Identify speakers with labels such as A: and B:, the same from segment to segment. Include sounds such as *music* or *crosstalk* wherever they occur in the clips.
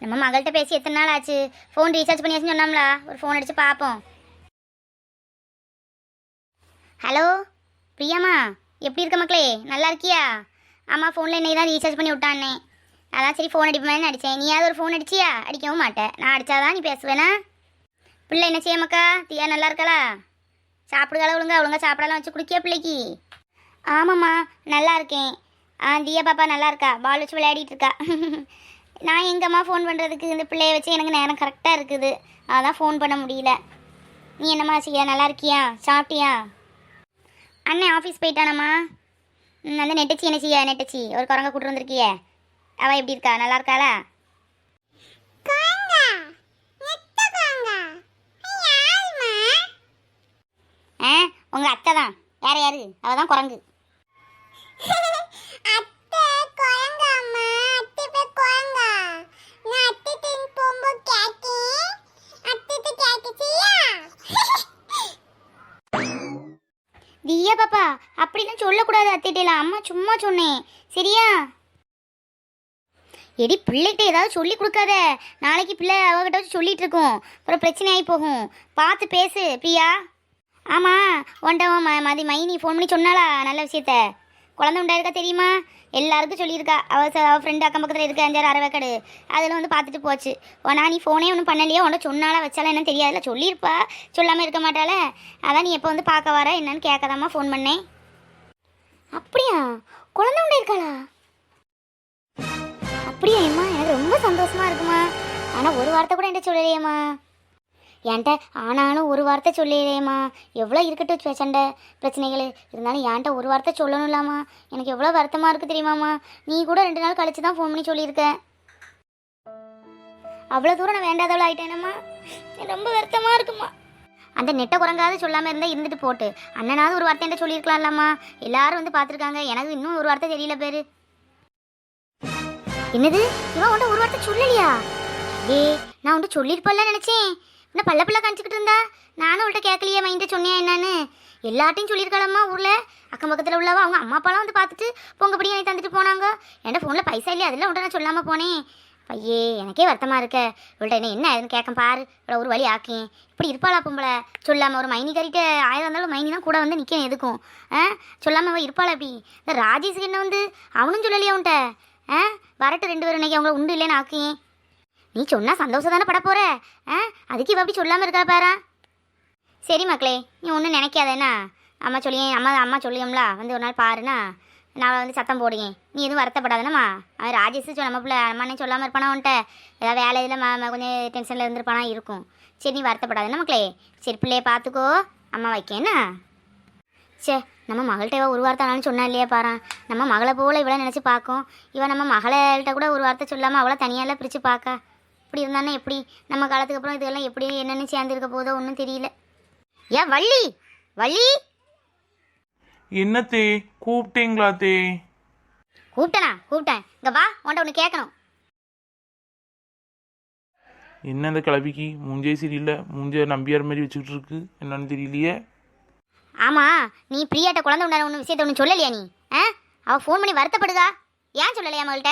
A: நம்ம மகள்கிட்ட பேசி எத்தனை நாள் ஆச்சு? ஃபோன் ரீசார்ஜ் பண்ணியாச்சுன்னு சொன்னோம்ல. ஒரு ஃபோன் அடிச்சு பார்ப்போம். ஹலோ பிரியாம்மா எப்படி இருக்க மக்களே? நல்லா இருக்கியா? ஆமாம் ஃபோனில் இன்னைக்கு தான் ரீசார்ஜ் பண்ணி விட்டானே அதான் சரி ஃபோன் அடிப்பேன்னு அடித்தேன் நீயாவது ஒரு ஃபோன் அடிச்சியா? அடிக்கவும் மாட்டேன். நான் அடித்தாதான் நீ பேசுவேனா? பிள்ளை என்ன செய்யமாக்கா தியா நல்லா இருக்காளா? சாப்பிடுக்கால ஒழுங்கா? ஒழுங்கா சாப்பிடலாம் வச்சு குடிக்கியா பிள்ளைக்கு? ஆமாம்மா நல்லா இருக்கேன். ஆ தியா பாப்பா நல்லா இருக்கா? பால் வச்சு விளையாடிட்டு இருக்கா. *laughs* நான் எங்கம்மா ஃபோன் பண்ணுறதுக்கு இந்த பிள்ளைய வச்சு எனக்கு நேரம் கரெக்டாக இருக்குது. அதான் ஃபோன் பண்ண முடியல. நீ என்னம்மா செய்ய? நல்லா இருக்கியா? சாப்பிட்டியா? அண்ணன் ஆஃபீஸ் போயிட்டானம்மா. அந்த நெட்டச்சி என்ன செய்ய? நெட்டச்சி ஒரு குரங்க கூட்டு வந்திருக்கியே. அவ எப்படி இருக்கா? நல்லா இருக்காளா? ஆ உங்க அத்தை தான் வேற யாரு? அவ தான் குரங்கு. *laughs* தியா அப்படிலாம் சொல்லக்கூடாது அத்திட்டேல. அம்மா சும்மா சொன்னேன். சரியா? எடி பிள்ளைகிட்ட ஏதாவது சொல்லி கொடுக்காத. நாளைக்கு பிள்ளை அவகிட்ட வச்சு சொல்லிட்டு இருக்கோம். அப்புறம் பிரச்சனை ஆகி போகும். பார்த்து பேசு பிரியா. ஆமாம் ஒன்டவன் மதி மைனி ஃபோன் பண்ணி சொன்னாளா? நல்ல விஷயத்த. குழந்தை உண்டாயிருக்கா தெரியுமா? எல்லாருக்கும் சொல்லியிருக்கா. அவ ச- அவ ஃப்ரெண்டு அக்கம் பக்கத்தில் இருக்க அஞ்சாறு அரவேக்கடு. அதில் வந்து பார்த்துட்டு போச்சு. ஒன்னா நீ ஃபோனே ஒன்றும் பண்ணலையா? உன்ட சொன்னாலாம் வச்சாலும் என்னன்னு தெரியாதுல சொல்லியிருப்பா. சொல்லாமல் இருக்க மாட்டாள. அதான் நீ எப்போ வந்து பார்க்க வர? என்னன்னு கேட்கதாம்மா ஃபோன் பண்ணேன். அப்படியா? குழந்தை உண்டாயிருக்காளா? அப்படியா ஏம்மா? எனக்கு ரொம்ப சந்தோஷமா இருக்குமா? ஆனால் ஒரு வார்த்தை கூட என்கிட்ட சொல்லலையேம்மா. என்கிட்ட ஆனாலும் ஒரு வார்த்தை சொல்லலையேம்மா எவ்வளோ இருக்கட்டும் சண்டை பிரச்சனைகள். இருந்தாலும் என்கிட்ட ஒரு வார்த்தை சொல்லணும்லாமா எனக்கு எவ்வளோ வருத்தமாக இருக்குது தெரியுமாம்மா. நீ கூட ரெண்டு நாள் கழிச்சு தான் ஃபோன் பண்ணி சொல்லியிருக்க. அவ்வளோ தூரம் நான் வேண்டாதவள ஆயிட்டேனம்மா. ரொம்ப வருத்தமாக இருக்குமா அந்த நெட்டை குரங்காவது சொல்லாமல் இருந்தால் இருந்துட்டு போட்டு அண்ணனாவது ஒரு வார்த்தை என்கிட்ட சொல்லியிருக்கலாம்லம்மா. எல்லாரும் வந்து பார்த்துருக்காங்க. எனக்கு இன்னும் ஒரு வார்த்தை தெரியல பேர். என்னது? இவன் உன்ட்ட ஒரு வார்த்தை சொல்லலையா? ஏய் நான் உன்ட்ட சொல்லியிருப்பல்ல நினச்சேன். என்ன பல்ல பல்ல காமிச்சிக்கிட்டு இருந்தா? நானும் உள்ட்ட கேட்கலையே மைண்ட சொன்னியா என்னன்னு? எல்லாட்டையும் சொல்லியிருக்காளம்மா ஊரில்? அக்கம் பக்கத்தில் உள்ளவா? அவங்க அம்மா அப்பாலாம் வந்து பார்த்துட்டு பொங்கப்படி எனக்கு தந்துட்டு போனாங்க. என்கிட்ட ஃபோனில் பைசா இல்லையா? அதெல்லாம் உன்ட்ட நான் சொல்லாமல் போனேன். ஐயே எனக்கே வருத்தமாக இருக்க. இவள்கிட்ட என்ன என்ன ஏதுன்னு கேட்க பாரு. இவ்வளோ ஒரு வழி ஆக்கேன். இப்படி இருப்பாளா பொம்பளை? சொல்லாமல் ஒரு மைனி கறிட்ட ஆயிரம் இருந்தாலும் மைனி தான் கூட வந்து நிற்கணும் எதுக்கும். ஆ? சொல்லாமல் அவள் இருப்பாளா அப்படி இந்த ராஜேஷுக்கு என்ன வந்து அவனும் சொல்லலையா அவன்கிட்ட ஆ? வரட்டு ரெண்டு பேரும் இன்னைக்கு அவங்கள உண்டு இல்லைன்னு ஆக்கியேன் நீ சொன்னால் சந்தோஷம் தானே பட போகிற ஆ? அதுக்கு இவ அப்படி சொல்லாமல் இருக்கா பாரா? சரி மக்களே நீ ஒன்றும் நினைக்காதேண்ணா என்ன? அம்மா சொல்லியே அம்மா அம்மா சொல்லியோம்ல வந்து ஒரு நாள் பாருண்ணா நான் வந்து சத்தம் போடுங்க நீ எதுவும் வருத்தப்படாதனம்மா. அவன் ராஜேஷ் சொ- நம்ம பிள்ளை அம்மானே சொல்லாமல் இருப்பானா உன்ட்ட ஏதாவது வேலை இதில் ம- கொஞ்சம் டென்ஷனில் இருந்திருப்பானா இருக்கும். சரி நீ வருத்தப்படாதன மக்களே? சரி பிள்ளைய பார்த்துக்கோ அம்மா வைக்கேன்னா சே நம்ம மகள்கிட்ட ஒரு வார்த்தை ஆனாலும் சொன்னா இல்லையா பாரு? நம்ம மகளை போல இவ்வளோ நினச்சி பார்க்கும். இவன் நம்ம மகள்கிட்ட கூட ஒரு வார்த்தை சொல்லாமல் அவ்வளோ தனியால பிரித்து பார்க்க. இப்படி இருந்தானே எப்படி நம்ம காலத்துக்கு அப்புறம் இதெல்லாம் எப்படி என்னென்னு சேர்ந்துருக்க போதோ ஒன்றும் தெரியல. ஏன் வள்ளி? வள்ளி?
B: என்னத்தே கூப்பிட்டீங்களா தே?
A: கூப்பிட்டனா? கூப்பிட்டேன். இங்கே வா உன்ட்ட ஒன்று கேட்கணும்.
B: என்ன இந்த கிளவிக்கு? மூஞ்சே சரியில்லை. மூஞ்ச நம்பியார் மாதிரி வச்சுக்கிட்டு இருக்கு. என்னன்னு தெரியலையே.
A: ஆமாம் நீ பிரியாட்ட குழந்தை உண்டான ஒன்று விஷயத்த ஒன்று சொல்லலையா நீ? ஆ? அவள் ஃபோன் பண்ணி வருத்தப்படுதா? ஏன் சொல்லலையா அவள்கிட்ட?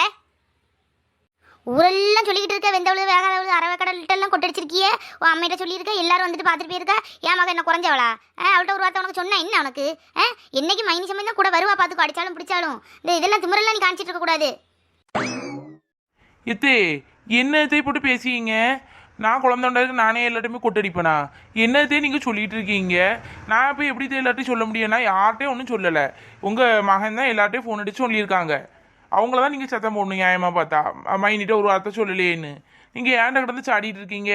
A: ஊரெல்லாம் சொல்லிக்கிட்டு இருக்க வெந்தவளு வேகாதவளு அரவை கடல்கிட்டலாம் கொட்டடிச்சிருக்கியே. உன் அம்மையிட்ட சொல்லியிருக்க எல்லாரும் வந்துட்டு பார்த்துட்டு போயிருக்கா. ஏன் மகன் என்ன குறைஞ்சவளா? ஆ அவள்கிட்ட ஒரு வார்த்தை உனக்கு சொன்னா என்ன உனக்கு ஆ என்னைக்கு மைனி சமயம் தான் கூட வருவா பார்த்துக்கோ அடிச்சாலும் பிடிச்சாலும். இந்த இதெல்லாம் திமுறெல்லாம் நீ காமிச்சிட்டு இருக்கக்கூடாது
B: எத்தே என்ன இதை போட்டு பேசிங்க நான் குழந்தைண்டாருக்கு நானே எல்லாட்டையுமே கொட்டடிப்பேனா? என்னத்தே நீங்கள் சொல்லிகிட்டு இருக்கீங்க? நான் இப்போ எப்படி எல்லாட்டையும் சொல்ல முடியும்னா யார்கிட்டையும் ஒன்றும் சொல்லலை. உங்கள் மகன் தான் எல்லார்ட்டையும் ஃபோன் அடித்து சொல்லியிருக்காங்க. அவங்கள தான் நீங்கள் சத்தம் போடணும் நியாயமாக பார்த்தா. மைனிட்ட ஒரு வார்த்தை சொல்லலையேன்னு. நீங்கள் ஏன்டா கிடந்து சாடிட்டு இருக்கீங்க?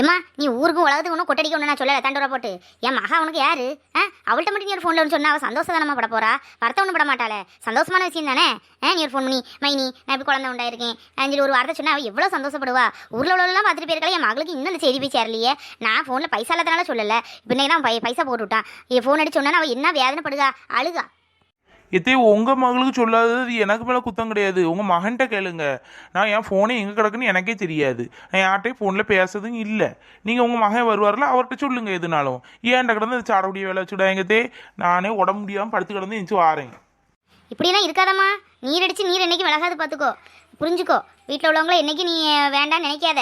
A: ஏம்மா நீ ஊருக்கும் உலகத்துக்கு ஒன்றும் கொட்டடிக்க ஒன்று நான் சொல்லலை. தண்டோரா போட்டு. என் மகா உனக்கு யாரு? ஆ அவள்கிட்ட மட்டும் நீ ஒரு ஃபோனில் சொன்னா அவள் சந்தோஷம் தானம்மா பட போறா? வருத்தம் ஒன்றும் பட மாட்டாளே. சந்தோஷமான விஷயம் தானே? ஆ நீ ஒரு ஃபோன் பண்ணி மைனி நான் இப்படி குழந்தை உண்டாயிருக்கேன். அஞ்சலி ஒரு வார்த்தை சொன்னா அவள் எவ்வளோ சந்தோஷப்படுவா? ஊரில் உள்ளவெல்லாம் பார்த்துட்டு போயிருக்கல என் மகளுக்கு இன்னும் இந்த செய்தி போய் சேரலையே. நான் ஃபோனில் பைசா இல்லாதனால சொல்லலை. இப்போ இன்னைக்கு தான் பை பைசா போட்டு விட்டான் என் ஃபோன் அடிச்சு சொன்னா அவள் என்ன வேதனைப்படுதா? அழுகா
B: எத்தே உங்கள் மகளுக்கு சொல்லாதது எனக்கு மேலே குத்தம் கிடையாது. உங்கள் மகன்கிட்ட கேளுங்க. நான் என் ஃபோனே எங்கே கிடக்குன்னு எனக்கே தெரியாது. நான் யார்கிட்டையும் ஃபோனில் பேசுறதும் இல்லை. நீங்கள் உங்கள் மகன் வருவார்ல அவர்கிட்ட சொல்லுங்க எதுனாலும். ஏன்டா கிடந்து சாடக்கூடிய வேலை வச்சுடாங்க தே. நானே உடம்பு முடியாமல் படுத்து கிடந்து எந்திச்சு வாரேன்.
A: இப்படிலாம் இருக்காதம்மா. நீர் அடிச்சு நீர் என்னைக்கு விலகாது பார்த்துக்கோ புரிஞ்சுக்கோ. வீட்டில் உள்ளவங்கள என்னைக்கு நீ வேண்டாம்னு நினைக்காத.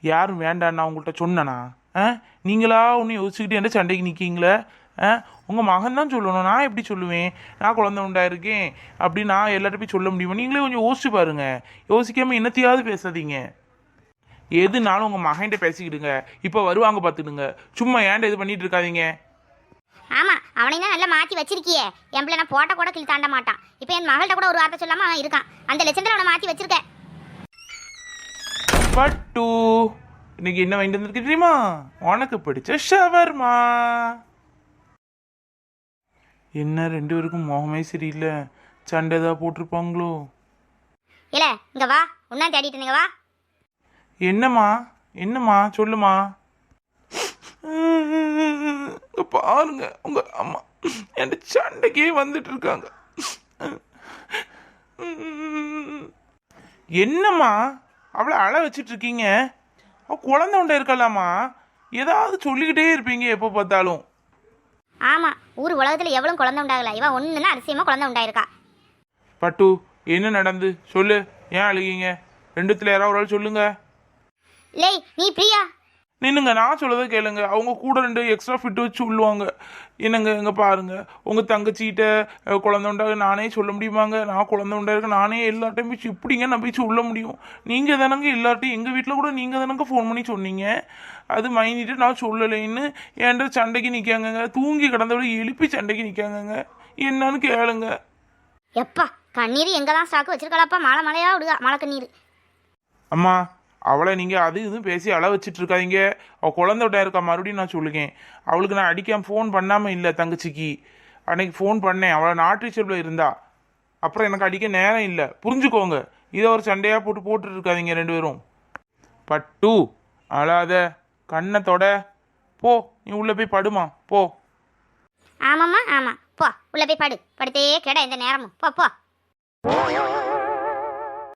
B: யாரும் வேண்டாம் நான் உங்கள்கிட்ட சொன்னேனா? ஆ? நீங்களா ஒன்று யோசிச்சுக்கிட்டு என்ன சண்டைக்கு நிற்கீங்களே உங்கள் மகன் தான் சொல்லணும். நான் எப்படி சொல்லுவேன்? நான் குழந்தை உண்டாயிருக்கேன் அப்படி நான் எல்லார்ட்ட போய் சொல்ல முடியுமா? நீங்களே கொஞ்சம் யோசிச்சு பாருங்க. யோசிக்காமல் என்னத்தையாவது பேசாதீங்க. எதுனாலும் உங்கள் மகன்கிட்ட பேசிக்கிடுங்க. இப்போ வருவாங்க பார்த்துடுங்க சும்மா ஏன்டா இது பண்ணிட்டு இருக்காதீங்க?
A: ஆமாம் அவனை தான் நல்லா மாற்றி வச்சிருக்கியே. என் பிள்ளை நான் போட்ட கூட கிளி தாண்ட மாட்டான். இப்போ என் மகள்கிட்ட கூட ஒரு வார்த்தை சொல்லாமல் அவன் இருக்கான். அந்த லட்சத்தில் அவனை மாற்றி வச்சிருக்க.
B: பட்டு. இன்னைக்கு என்ன வாங்கிட்டு வந்திருக்கு தெரியுமா? உனக்கு பிடிச்ச ஷவர்மா. என்ன ரெண்டு பேருக்கும் முகமே சரியில்லை. சண்டை ஏதாவது போட்டிருப்பாங்களோ?
A: இல்லை இங்கே வா. உன்னா தேடிட்டு இருந்தீங்க வா.
B: என்னம்மா? என்னம்மா? சொல்லுமா இங்க பாருங்க உங்க அம்மா என் சண்டைக்கே வந்துட்டு இருக்காங்க. என்னம்மா? அவளை அழ வச்சிட்டு இருக்கீங்க. அவ குழந்தை உண்டை இருக்கலாமா ஏதாவது சொல்லிக்கிட்டே இருப்பீங்க எப்போ பார்த்தாலும்.
A: ஆமாம் ஊர் உலகத்தில் எவ்வளோ குழந்தை உண்டாகல. இவன் ஒன்று தான் அதிசயமாக குழந்தை உண்டாயிருக்கா.
B: பட்டு என்ன நடந்து? சொல்லு. ஏன் அழுகீங்க? ரெண்டுத்துல யாராவது ஒரு ஆள் சொல்லுங்க.
A: லேய் நீ பிரியா?
B: நின்னுங்க நான் சொல்லதை கேளுங்க. அவங்க கூட ரெண்டு எக்ஸ்ட்ரா ஃபிட் வச்சு உள்ளுவாங்க. என்னங்க இங்க பாருங்க. உங்க தங்கச்சிகிட்ட குழந்தை உண்டாக நானே சொல்ல முடியுமாங்க? நான் குழந்தை உண்டாயிருக்க நானே எல்லார்ட்டையும் போய் இப்படிங்க நான் போய் சொல்ல முடியும்? நீங்க தானங்க எல்லார்ட்டையும் எங்க வீட்டில் கூட நீங்க தானங்க ஃபோன் பண்ணி சொன்னீங்க. அது மைனிட்டு நான் சொல்லலைன்னு என்கிட்ட சண்டைக்கு நிற்காங்கங்க தூங்கி கிடந்தவளை எழுப்பி சண்டைக்கு நிற்காங்கங்க என்னன்னு கேளுங்க.
A: எப்பா கண்ணீர் எங்கே தான் ஸ்டாக்கு வச்சிருக்கலாப்பா மழை மழையா விடுதா? மழை கண்ணீர்.
B: அம்மா அவளை நீங்கள் அது இதுவும் பேசி அள வச்சுட்டு இருக்காதீங்க அவள் குழந்தைகிட்ட இருக்கா? மறுபடியும் நான் சொல்லுங்க அவளுக்கு நான் அடிக்காம ஃபோன் பண்ணாமல் இல்லை தங்கச்சிக்கு. அன்னைக்கு ஃபோன் பண்ணேன். அவளை நாட்டு டீச்சரில் இருந்தா. அப்புறம் எனக்கு அடிக்க நேரம் இல்லை. புரிஞ்சுக்கோங்க. இதை ஒரு சண்டையாக போட்டு போட்டுட்டு இருக்காதீங்க ரெண்டு பேரும். பட்டு அழாத. கண்ணை தொட. போ. நீ உள்ளே போய் படுமா? போ.
A: ஆமாம்மா ஆமாம். போ. உள்ளே போய் படு. படுத்தே கெட இந்த நேரமும். போ போ.